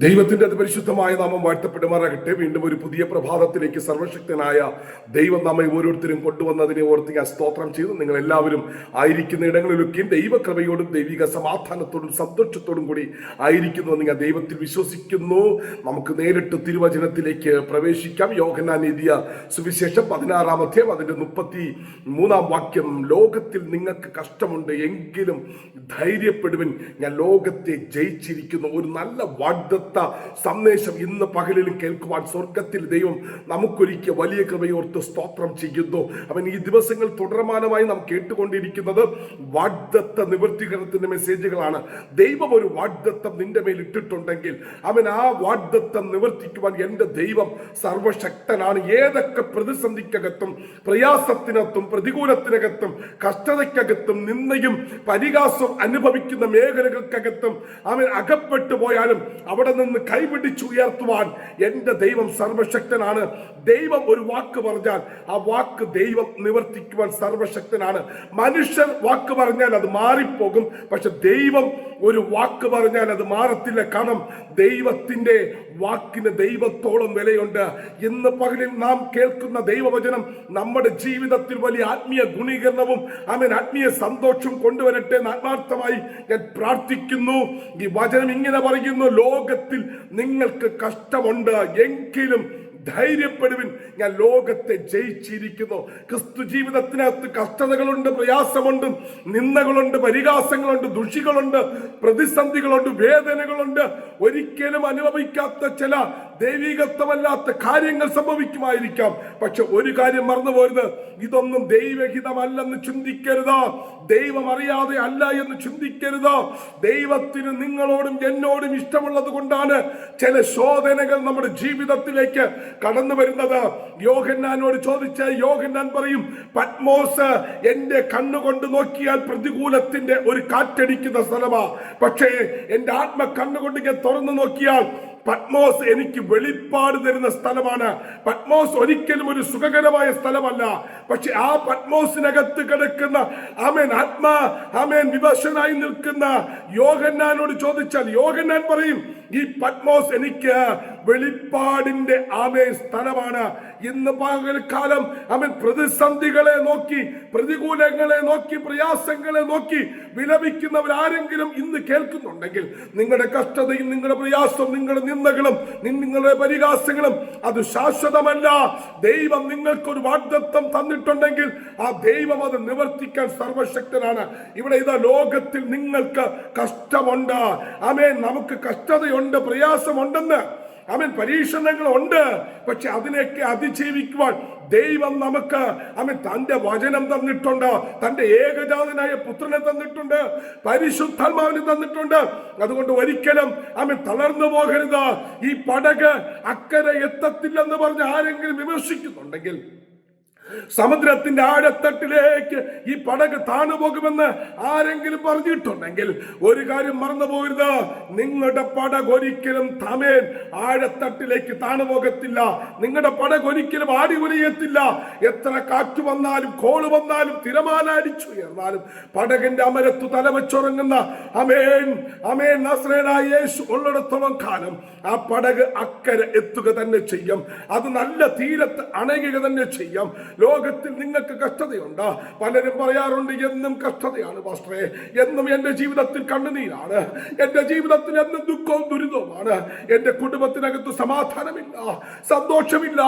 ദൈവത്തിന്റെ അതിപരിശുദ്ധമായ നാമം വാഴ്ത്തപ്പെടുമാറാകട്ടെ. വീണ്ടും ഒരു പുതിയ പ്രഭാതത്തിലേക്ക് സർവശക്തനായ ദൈവം നമ്മെ ഓരോരുത്തരും കൊണ്ടുവന്നതിനെ ഓർത്ത് ഞാൻ സ്തോത്രം ചെയ്തു നിങ്ങൾ എല്ലാവരും ആയിരിക്കുന്ന ഇടങ്ങളിലൊക്കെയും ദൈവകൃപയോടും ദൈവിക സമാധാനത്തോടും സന്തോഷത്തോടും കൂടി ആയിരിക്കുന്നു എന്ന് ഞാൻ ദൈവത്തിൽ വിശ്വസിക്കുന്നു. നമുക്ക് നേരിട്ട് തിരുവചനത്തിലേക്ക് പ്രവേശിക്കാം. യോഹനാൻ എഴുതിയ സുവിശേഷം പതിനാറാം അധ്യായം അതിന്റെ മുപ്പത്തി മൂന്നാം വാക്യം. ലോകത്തിൽ നിങ്ങൾക്ക് കഷ്ടമുണ്ട് എങ്കിലും ധൈര്യപ്പെടുവിൻ. ഞാൻ ലോകത്തെ ജയിച്ചിരിക്കുന്നു. ഒരു നല്ല വാഗ്ദത്ത സന്ദേശം ഇന്ന് പകലിലും കേൾക്കുവാൻ സ്വർഗത്തിൽ ദൈവം നമുക്കൊരിക്കൽ വലിയ കൃപയോർത്ത് സ്തോത്രം ചെയ്യുന്നു. അവൻ ഈ ദിവസങ്ങൾ തുടർമാനമായി നാം കേട്ടുകൊണ്ടിരിക്കുന്നത് വാഗ്ദത്ത നിവൃത്തികരണത്തിന്റെ മെസ്സേജുകളാണ്. ദൈവം ഒരു വാഗ്ദത്തം നിന്റെ മേൽ ഇട്ടിട്ടുണ്ടെങ്കിൽ അവൻ ആ വാഗ്ദത്തം നിവർത്തിക്കുവാൻ എന്റെ ദൈവം സർവശക്തനാണ്. ഏതൊക്കെ പ്രതിസന്ധിക്കകത്തും പ്രയാസത്തിനകത്തും പ്രതികൂലത്തിനകത്തും കഷ്ടതയ്ക്കകത്തും നിന്നയും പരിഹാസവും അനുഭവിക്കുന്ന മേഖലകൾക്കകത്തും അവൻ അകപ്പെട്ടു പോയാലും അവിടെ നിന്ന് കൈപിടിച്ചുയർത്തുവാൻ എന്റെ ദൈവം സർവശക്തനാണ്. ദൈവം ഒരു വാക്ക് പറഞ്ഞാൽ ആ വാക്ക് ദൈവം നിവർത്തിക്കുവാൻ സർവശക്തനാണ്. മനുഷ്യർ വാക്ക് പറഞ്ഞാൽ അത് മാറിപ്പോകും. പക്ഷെ ദൈവം ഒരു വാക്ക് പറഞ്ഞാൽ അത് മാറത്തില്ല. കാരണം ദൈവത്തിന്റെ വാക്കിന് ദൈവത്തോളം വിലയുണ്ട്. ഇന്ന് പകലിൽ നാം കേൾക്കുന്ന ദൈവവചനം നമ്മുടെ ജീവിതത്തിൽ വലിയ ആത്മീയ ഗുണീകരണവും അവൻ ആത്മീയ സന്തോഷം കൊണ്ടുവരട്ടെ എന്ന് ആത്മാർത്ഥമായി ഞാൻ പ്രാർത്ഥിക്കുന്നു. ഈ വചനം ഇങ്ങനെ പറയുന്നു ലോകത്തിൽ നിങ്ങൾക്ക് കഷ്ടമുണ്ട് എങ്കിലും ധൈര്യപ്പെടുവിൻ. ഞാൻ ലോകത്തെ ജയിച്ചിരിക്കുന്നു. ക്രിസ്തു ജീവിതത്തിനകത്ത് കഷ്ടതകളുണ്ട് പ്രയാസമുണ്ട് നിന്ദകളുണ്ട് പരിഹാസങ്ങളുണ്ട് ദുഷികളുണ്ട് പ്രതിസന്ധികളുണ്ട് വേദനകളുണ്ട്. ഒരിക്കലും അനുഭവിക്കാത്ത ചില ദൈവികത്വമല്ലാത്ത കാര്യങ്ങൾ സംഭവിക്കുമായിരിക്കാം. പക്ഷെ ഒരു കാര്യം മറന്നു പോരുത് ഇതൊന്നും ദൈവഹിതമല്ലെന്ന് ചിന്തിക്കരുത്. ദൈവം അറിയാതെ അല്ല എന്ന് ചിന്തിക്കരുത്. ദൈവത്തിന് നിങ്ങളോടും എന്നോടും ഇഷ്ടമുള്ളത് കൊണ്ടാണ് ചില ശോധനകൾ നമ്മുടെ ജീവിതത്തിലേക്ക് കടന്നു വരുന്നത്. യോഹന്നാനോട് ചോദിച്ച യോഹന്നാൻ പറയും പത്മോസ് എന്റെ കണ്ണുകൊണ്ട് നോക്കിയാൽ പ്രതികൂലത്തിന്റെ ഒരു കാറ്റടിക്കുന്ന സ്ഥലമാ. പക്ഷേ എന്റെ ആത്മ കണ്ണുകൊണ്ട് തുറന്നു നോക്കിയാൽ പത്മോസ് എനിക്ക് വെളിപ്പാട് തരുന്ന സ്ഥലമാണ്. പത്മോസ് ഒരിക്കലും ഒരു സുഖകരമായ സ്ഥലമല്ല. പക്ഷെ ആ പത്മോസിനകത്ത് കിടക്കുന്ന ആമേൻ ആത്മാ ആമേൻ വിവശനായി നിൽക്കുന്ന യോഗന്നാനോട് ചോദിച്ചാൽ യോഗന്നാൻ പറയും ഈ പത്മോസ് എനിക്ക് വെളിപ്പാടിന്റെ ആമേ സ്ഥലമാണ്. ഇന്ന് പകൽക്കാലം അവൻ പ്രതിസന്ധികളെ നോക്കി പ്രതികൂലങ്ങളെ നോക്കി പ്രയാസങ്ങളെ നോക്കി വിലപിക്കുന്നവരാരെങ്കിലും ഇന്ന് കേൾക്കുന്നുണ്ടെങ്കിൽ നിങ്ങളുടെ കഷ്ടതയും നിങ്ങളുടെ പ്രയാസവും നിങ്ങളുടെ നിന്ദകളും നിങ്ങളുടെ പരിഹാസങ്ങളും അത് ശാശ്വതമല്ല. ദൈവം നിങ്ങൾക്കൊരു വാഗ്ദത്വം തന്നിട്ടുണ്ടെങ്കിൽ ആ ദൈവം അത് നിവർത്തിക്കാൻ സർവശക്തനാണ്. ഇവിടെ ഇതാ ലോകത്തിൽ നിങ്ങൾക്ക് കഷ്ടമുണ്ട്. ആമേ നമുക്ക് കഷ്ടതയുണ്ട്. പ്രയാസമുണ്ടെന്ന്. അവൻ പരീക്ഷണങ്ങളുണ്ട്. പക്ഷെ അതിനെയൊക്കെ അതിജീവിക്കുവാൻ ദൈവം നമുക്ക് അവൻ തന്റെ വചനം തന്നിട്ടുണ്ട്. തന്റെ ഏകജാതനായ പുത്രനെ തന്നിട്ടുണ്ട്. പരിശുദ്ധാത്മാവിനെ തന്നിട്ടുണ്ട്. അതുകൊണ്ട് ഒരിക്കലും അവൻ തളർന്നു പോകരുത്. ഈ പടക് അക്കരെ എത്തത്തില്ലെന്ന് പറഞ്ഞ് ആരെങ്കിലും വിമർശിക്കുന്നുണ്ടെങ്കിൽ സമുദ്രത്തിന്റെ ആഴത്തട്ടിലേക്ക് ഈ പടക് താണു പോകുമെന്ന് ആരെങ്കിലും പറഞ്ഞിട്ടുണ്ടെങ്കിൽ ഒരു കാര്യം മറന്നു പോകരുത്. നിങ്ങളുടെ പടക് ഒരിക്കലും തമേൻ ആഴത്തട്ടിലേക്ക് താണു പോകത്തില്ല. നിങ്ങളുടെ പടക് ഒരിക്കലും ആടി ഉലയത്തില്ല എത്ര കാറ്റ് വന്നാലും കോൾ വന്നാലും തിരമാല അടിച്ചു ഉയർന്നാലും പടകിന്റെ അമരത്തു തലവച്ചുറങ്ങുന്ന അമേൻ അമേൻ നസ്രേനായ യേശു ഉള്ളിടത്തോളം കാലം ആ പടക് അക്കരെ എത്തുക തന്നെ ചെയ്യും. അത് നല്ല തീരത്ത് അണയുക തന്നെ ചെയ്യും. ലോകത്തിൽ നിങ്ങൾക്ക് കഷ്ടതയുണ്ട്? പലരും പറയാറുണ്ട് എന്നും കഷ്ടതയാണ് പാസ്റ്ററെ. എന്നും എന്റെ ജീവിതത്തിൽ കണ്ണുനീരാണ്. എന്റെ ജീവിതത്തിൽ എന്നും ദുഃഖവും ദുരിതവുമാണ്. എന്റെ കുടുംബത്തിനകത്ത് സമാധാനമില്ല സന്തോഷമില്ല.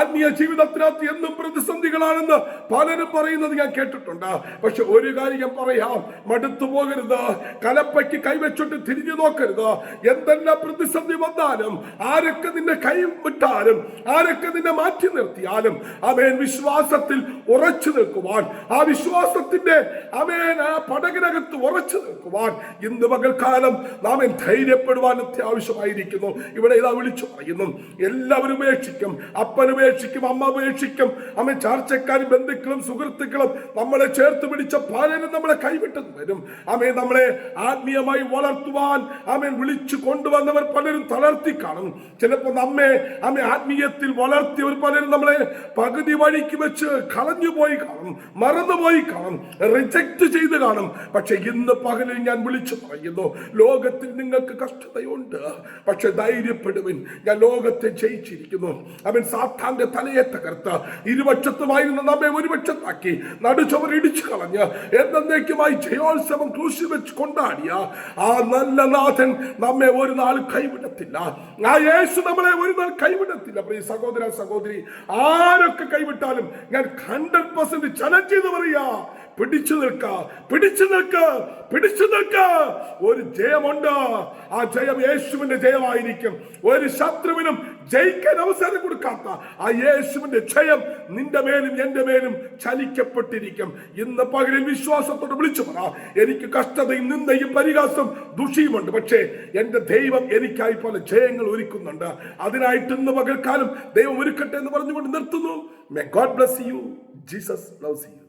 ആത്മീയ ജീവിതത്തിനകത്ത് എന്നും പ്രതിസന്ധികളാണെന്ന് പലരും പറയുന്നത് ഞാൻ കേട്ടിട്ടുണ്ട്. പക്ഷെ ഒരു കാര്യം പറയാം മടുത്തു പോകരുത്. കലപ്പയ്ക്ക് കൈവച്ചിട്ട് തിരിഞ്ഞു നോക്കരുത്. എന്തെല്ലാം പ്രതിസന്ധി വന്നാലും ആരൊക്കെ നിന്നെ കൈ വിട്ടാലും ആരൊക്കെ നിന്നെ മാറ്റി നിർത്തിയാലും അവൻ വിശ്വാസത്തിൽ ഉറച്ചു നിൽക്കുവാൻ ആ വിശ്വാസത്തിന്റെ അവൻ ആ പടകിനകത്ത് ഉറച്ചു നിൽക്കുവാൻ ഇന്ന് പകൽക്കാലം നാം ധൈര്യപ്പെടുവാൻ അത്യാവശ്യമായിരിക്കുന്നു. ഇവിടെ ഇതാ വിളിച്ചു പറയുന്നു എല്ലാവരും ഉപേക്ഷിക്കും അപ്പൻ ഉപേക്ഷിക്കും അമ്മ ഉപേക്ഷിക്കും അമ്മ ചാർച്ചക്കാരും ബന്ധുക്കളും സുഹൃത്തുക്കളും നമ്മളെ ചേർത്ത് പിടിച്ച പലരും നമ്മളെ കൈവിട്ടത് വരും അമ്മയെ നമ്മളെ ആത്മീയമായി വളർത്തുവാൻ അമ്മൻ വിളിച്ചു കൊണ്ടുവന്നവർ പലരും തളർത്തി കാണും. ചിലപ്പോൾ നമ്മെ അമ്മ ആത്മീയത്തിൽ വളർത്തിയവർ പലരും നമ്മളെ പകുതി വഴിക്ക് മാറ്റി വെച്ച് കളഞ്ഞു പോയി കാണും മറന്നുപോയി കാണും റിജക്ട് ചെയ്ത് കാണും. പക്ഷെ ഇന്ന് പകലിൽ ഞാൻ വിളിച്ചു പറയുന്നു ലോകത്തിൽ നിങ്ങൾക്ക് കഷ്ടതയുണ്ട്. പക്ഷെ ധൈര്യപ്പെടുവിൻ ഞാൻ ലോകത്തെ ജയിച്ചിരിക്കുന്നു. അവൻ സാത്താന്റെ തലയെ തകർത്ത് ഇരുപക്ഷത്തുമായിരുന്ന നമ്മെ ഒരുപക്ഷത്താക്കി. നടുച്ചവർ ഇടിച്ചു കളഞ്ഞ് എന്നേക്കുമായി ജയോത്സവം ക്രൂശിൽ വെച്ച് കൊണ്ടാടിയ ആ നല്ല നാഥൻ നമ്മെ ഒരു നാൾ കൈവിടത്തില്ല. ആ യേശു നമ്മളെ ഒരു നാൾ കൈവിടത്തില്ല. പ്രിയ സഹോദര സഹോദരി ആരൊക്കെ കൈവിട്ടാലും ഞാൻ ഹൺഡ്രഡ് പെർസെന്റ് ചലഞ്ച് ചെയ്ത് പറയാ പിടിച്ചു നിൽക്ക പിടിച്ചു നിൽക്ക പിടിച്ചു നിൽക്ക. ഒരു ജയമുണ്ട്. ആ ജയം യേശുവിന്റെ ജയമായിരിക്കും. ഒരു ശത്രുവിനും ജയിക്കാൻ അവസരം കൊടുക്കാത്ത ആ യേശുവിന്റെ ജയം നിന്റെ മേലും എന്റെ മേലും ചലിക്കപ്പെട്ടിരിക്കും. ഇന്ന് പകലിൽ വിശ്വാസത്തോട് വിളിച്ചു പറ. എനിക്ക് കഷ്ടതയും നിന്ദയും പരിഹാസം ദുഷിയുമുണ്ട്. പക്ഷേ എന്റെ ദൈവം എനിക്കായി പല ജയങ്ങൾ ഒരുക്കുന്നുണ്ട്. അതിനായിട്ട് ഇന്ന് പകൽക്കാലം ദൈവം ഒരുക്കട്ടെ എന്ന് പറഞ്ഞുകൊണ്ട് നിർത്തുന്നു. May God bless you Jesus loves you